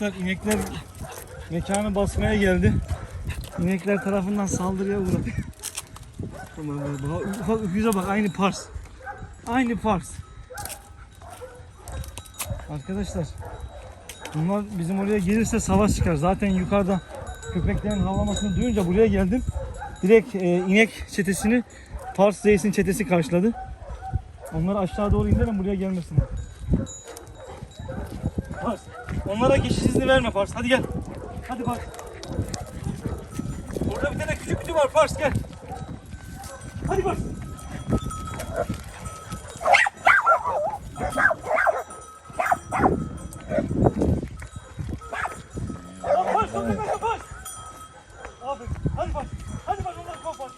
Arkadaşlar inekler mekanı basmaya geldi. İnekler tarafından saldırıya uğradı. Bak, Ufak öküze bak aynı pars. Aynı pars. Arkadaşlar bunlar bizim oraya gelirse savaş çıkar. Zaten yukarıda köpeklerin havlamasını duyunca buraya geldim. Direkt e, inek çetesini Pars Reis'in çetesi karşıladı. Onları aşağı doğru indirelim buraya gelmesinler. Pars. Onlara geçiş izni verme Pars. Hadi gel. Hadi Pars. Orada bir tane küçük kütü var Pars gel. Hadi Pars. Ya Pars, hadi Pars, Pars. Aferin. Hadi Pars. Hadi Pars, onları kov Pars.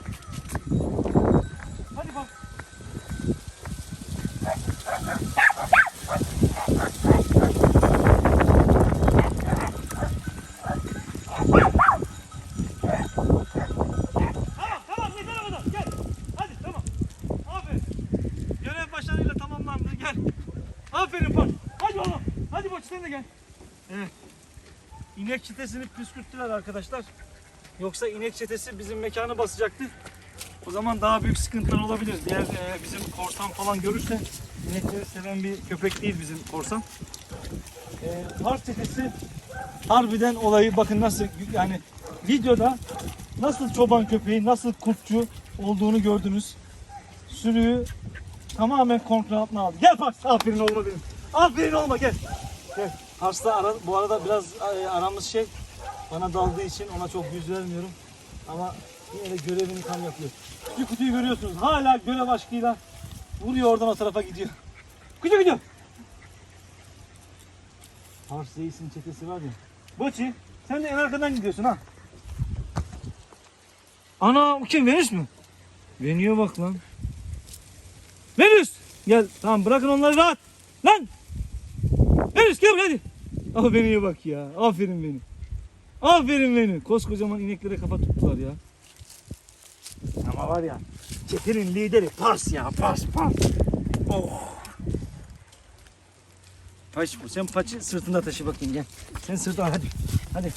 Hadi Pars. Tamam tamam yeter o kadar gel. Hadi tamam. Aferin. Görev başarıyla tamamlandı gel. Aferin Boç. Hadi oğlum. Hadi Boç sen de gel. Evet. İnek çetesini püskürttüler arkadaşlar. Yoksa inek çetesi bizim mekanı basacaktı. O zaman daha büyük sıkıntılar olabilir. Diğer e, bizim korsan falan görürse inekleri seven bir köpek değil bizim korsan. E, Pars çetesi harbiden olayı bakın nasıl yani videoda nasıl çoban köpeği, nasıl kurtçu olduğunu gördünüz. Sürüyü tamamen kontrol altına aldı. Gel Pars, aferin olma benim. Aferin olma gel. Gel. Pars'la ara, bu arada biraz e, aramız şey. Bana daldığı için ona çok yüz vermiyorum. Ama yine de görevini tam yapıyor. Küçük kutuyu görüyorsunuz. Hala görev aşkıyla vuruyor oradan o tarafa gidiyor. Gidiyor gidiyor. Pars Reis'in çetesi var ya. Boçi sen de en arkadan gidiyorsun ha. Ana o kim Venüs mü? Venüs'e bak lan. Venüs! Gel tamam bırakın onları rahat. Lan! Venüs gel hadi. Venüs'e bak ya. Aferin beni. Aferin beni. Koskocaman ineklere kafa tuttular ya. Ama var ya çetenin lideri Pars ya Pars Pars. Oh. Paç bu. Sen paçı sırtında taşı bakayım gel. Sen sırtına hadi. Hadi.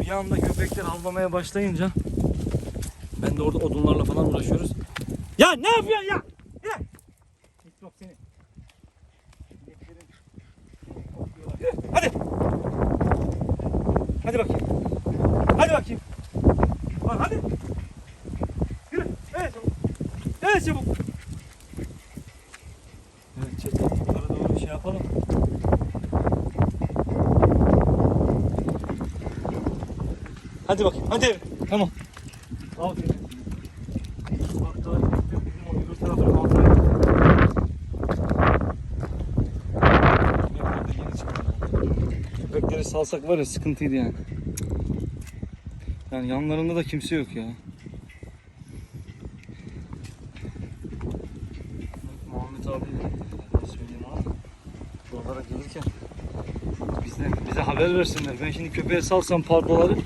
Bir anda köpekler avlamaya başlayınca ben de orada odunlarla falan uğraşıyoruz. Ya ne yapıyorsun ya? Yine. Mikrop seni. İneklerin- Yürü, Hadi. Hadi bakayım. Hadi bakayım. Bak hadi. Yürü. Evet çabuk. Evet çabuk. Evet çetin yukarı doğru şey yapalım. Hadi bakayım. Hadi. Tamam. Aferin. Bak daha bizim o öbür tarafın altına. Köpekler de yeni çıktı. Köpekleri salsak var ya sıkıntıydı yani. Yani yanlarında da kimse yok ya. Muhammed abi söyleyeyim abi. Buralara gelirken bize, bize haber versinler. Ben şimdi köpeğe salsam pardoları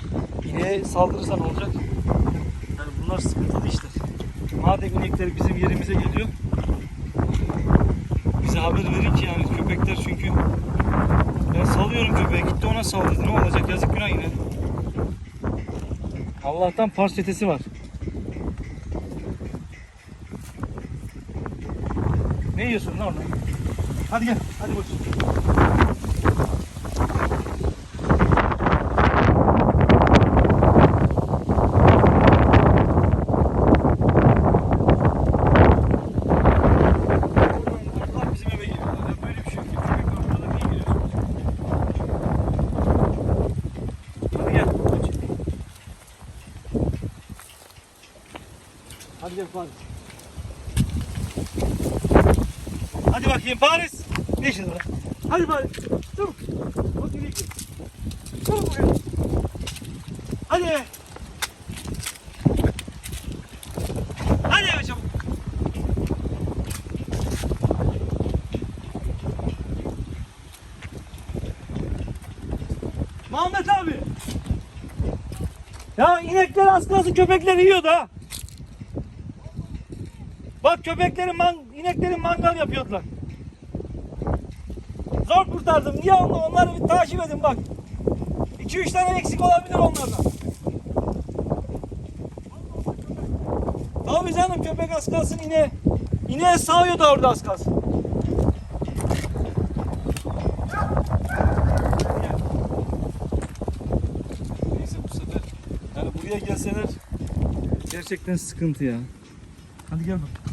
ineğe saldırırsa ne olacak? Yani bunlar sıkıntılı işler. Madem inekler bizim yerimize geliyor bize haber verin ki yani köpekler çünkü ben salıyorum köpeği gitti ona saldırdı ne olacak yazık günah yine. Allah'tan pars çetesi var. Ne yiyorsun lan orada? Hadi gel, hadi boş. Onlar bizim eve geliyorlar. Ya böyle bir şey yok. Köpek var burada niye geliyorsun? Hadi gel. Hadi gel Paris. Hadi bakayım Paris. Ne işin var? Hadi Paris. Bak nereye gidiyor. Çabuk buraya. Hadi. Hadi eve çabuk. Abi. Ya inekler az kalsın köpekler yiyor da. Bak köpeklerin, man ineklerin mangal yapıyordular. Zor kurtardım. Niye onu? Onları bir takip edin bak. 2-3 tane eksik olabilir onlardan. Tabii canım köpek az kalsın ine. İneğe sağıyor da orada az kalsın. Neyse bu sefer yani buraya gelseler gerçekten sıkıntı ya. Hadi gel bak.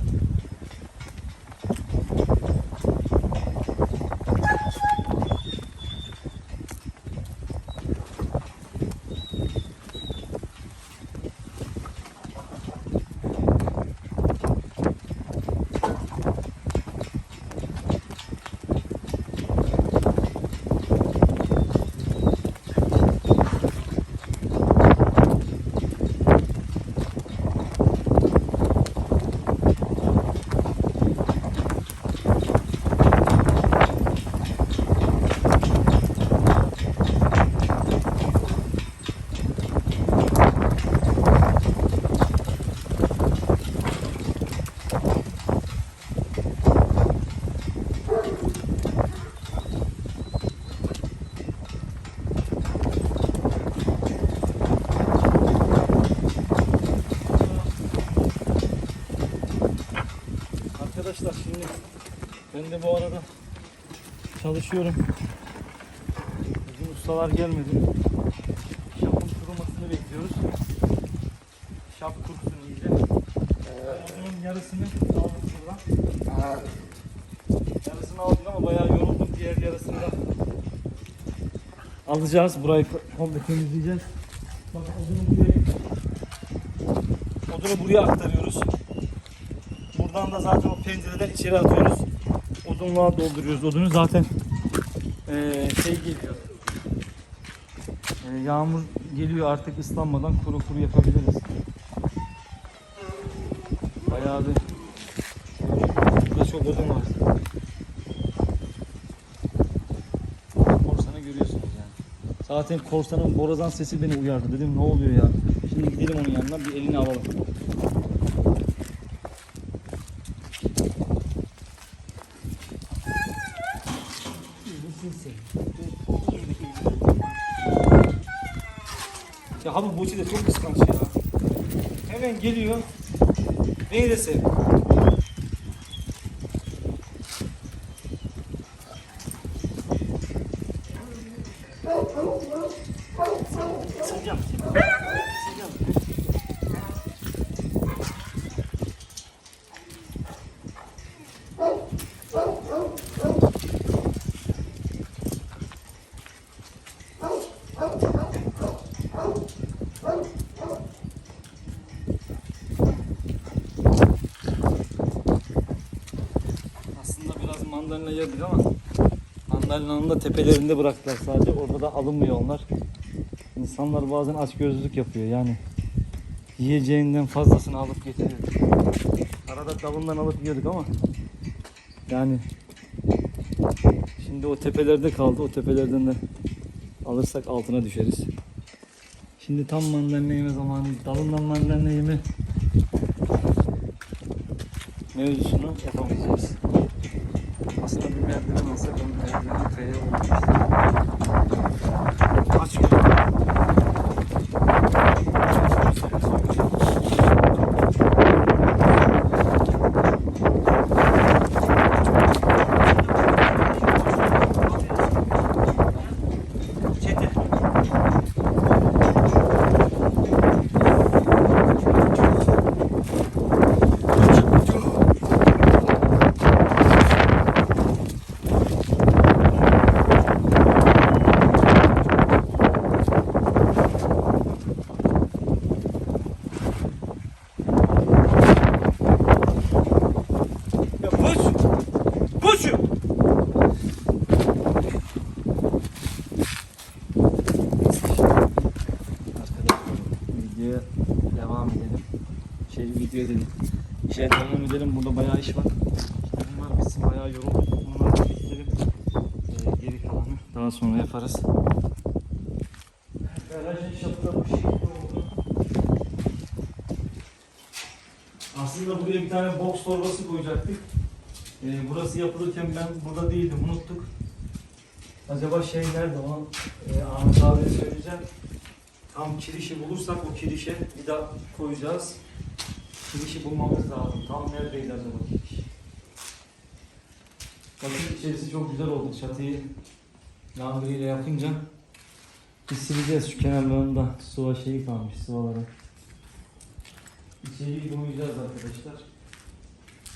Arkadaşlar şimdi ben de bu arada çalışıyorum. Bizim ustalar gelmedi. Şapın kurumasını bekliyoruz. Şap kurusun iyice. Onun yarısını aldık şuradan. Yarısını aldık ama bayağı yoruldum. Diğer yarısını da alacağız. Burayı komple temizleyeceğiz. Bak odunu buraya odunu buraya aktarıyoruz. Buradan da zaten o pencereden içeri atıyoruz. Odunluğa dolduruyoruz. Odunu zaten eee, şey geliyor. Eee, yağmur geliyor artık ıslanmadan kuru kuru yapabiliriz. Bayağı bir burada çok odun var. Korsanı görüyorsunuz yani. Zaten korsanın borazan sesi beni uyardı. Dedim ne oluyor ya? Şimdi gidelim onun yanına bir elini alalım. Ya abi Boçi de çok kıskanç ya. Hemen geliyor. Neyi de sev. Sıcağım. Sıcağım. Biraz mandalina yedik ama mandalinanın da tepelerinde bıraktılar sadece. Orada da alınmıyor onlar. İnsanlar bazen açgözlülük yapıyor yani. Yiyeceğinden fazlasını alıp getiriyor. Arada dalından alıp yiyorduk ama yani şimdi o tepelerde kaldı. O tepelerden de alırsak altına düşeriz. Şimdi tam mandalina yeme zamanı. Dalından mandalina yeme mevzusunu yapamayacağız. Aslında bir merdiven olsa onun merdiveni kayaya olmuştu. Aç Çete. Ya puş! Puş! Arkadaşlar videoya devam edelim. Şey video edelim. İşe devam edelim. Burada bayağı iş var. Bunlar bitsin. Bayağı yorulduk. Bunları bitirelim. Ee, geri kalanı daha sonra yaparız. Garajın şapka bu şekilde oldu. Aslında buraya bir tane box torbası koyacaktık. Ee, burası yapılırken ben burada değildim, unuttuk. Acaba şey nerede onu e, Ahmet abiye söyleyeceğim. Tam kirişi bulursak o kirişe bir daha koyacağız. Kirişi bulmamız lazım. Tam neredeydi acaba kiriş? Bakın içerisi çok güzel oldu. Çatıyı yağmuruyla yapınca biz sileceğiz şu kenarlarında sıva şeyi kalmış sıvaları. İçeriği boyayacağız arkadaşlar.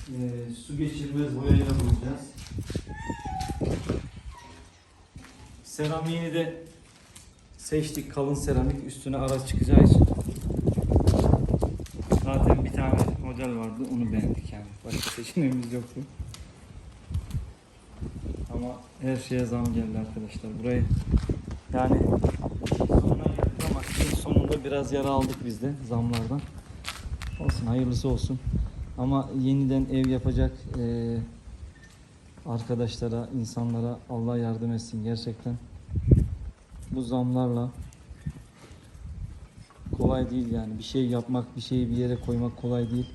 Ee, su geçirmez boyayla boyayacağız. Seramiğini de seçtik kalın seramik üstüne araç çıkacağı için. Zaten bir tane model vardı onu beğendik yani. Başka seçeneğimiz yoktu. Ama her şeye zam geldi arkadaşlar. Burayı yani sonuna geldik ama sonunda biraz yara aldık biz de zamlardan. Olsun hayırlısı olsun. Ama yeniden ev yapacak eee, arkadaşlara, insanlara Allah yardım etsin gerçekten. Bu zamlarla kolay değil yani. Bir şey yapmak, bir şeyi bir yere koymak kolay değil.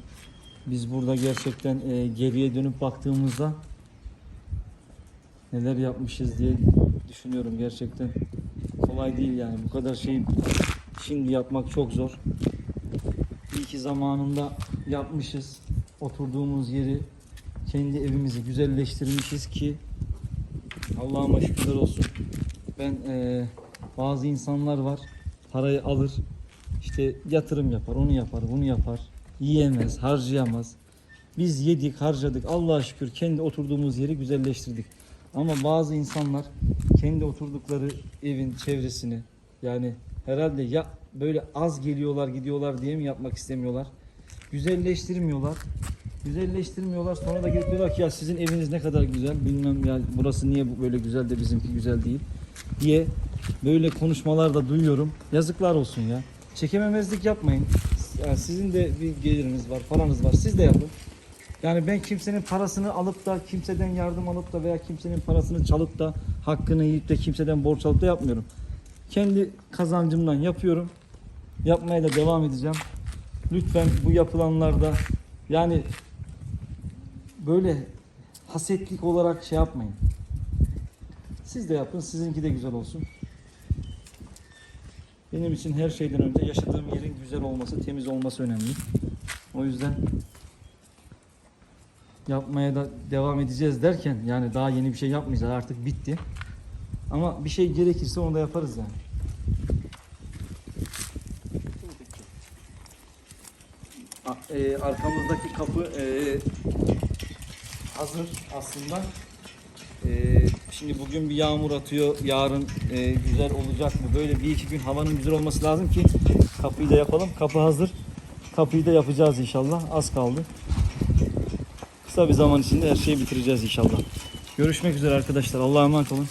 Biz burada gerçekten eee, geriye dönüp baktığımızda neler yapmışız diye düşünüyorum gerçekten. Kolay değil yani. Bu kadar şeyi şimdi yapmak çok zor. İyi ki zamanında yapmışız. Oturduğumuz yeri, kendi evimizi güzelleştirmişiz ki Allah'ıma şükürler olsun. Ben eee, bazı insanlar var parayı alır işte yatırım yapar, onu yapar, bunu yapar. Yiyemez, harcayamaz. Biz yedik, harcadık. Allah'a şükür kendi oturduğumuz yeri güzelleştirdik. Ama bazı insanlar kendi oturdukları evin çevresini yani herhalde ya böyle az geliyorlar gidiyorlar diye mi yapmak istemiyorlar? Güzelleştirmiyorlar. Güzelleştirmiyorlar. Sonra da gelip diyorlar ki ya sizin eviniz ne kadar güzel. Bilmem ya burası niye böyle güzel de bizimki güzel değil diye böyle konuşmalar da duyuyorum. Yazıklar olsun ya. Çekememezlik yapmayın. Yani sizin de bir geliriniz var, paranız var. Siz de yapın. Yani ben kimsenin parasını alıp da kimseden yardım alıp da veya kimsenin parasını çalıp da hakkını yiyip de kimseden borç alıp da yapmıyorum. Kendi kazancımdan yapıyorum. Yapmaya da devam edeceğim. Lütfen bu yapılanlarda yani böyle hasetlik olarak şey yapmayın. Siz de yapın, sizinki de güzel olsun. Benim için her şeyden önce yaşadığım yerin güzel olması, temiz olması önemli. O yüzden yapmaya da devam edeceğiz derken yani daha yeni bir şey yapmayacağız artık bitti. Ama bir şey gerekirse onu da yaparız yani. E, arkamızdaki kapı e, hazır aslında. E, şimdi bugün bir yağmur atıyor, yarın e, güzel olacak mı? Böyle bir iki gün havanın güzel olması lazım ki kapıyı da yapalım. Kapı hazır. Kapıyı da yapacağız inşallah. Az kaldı. Kısa bir zaman içinde her şeyi bitireceğiz inşallah. Görüşmek üzere arkadaşlar. Allah'a emanet olun.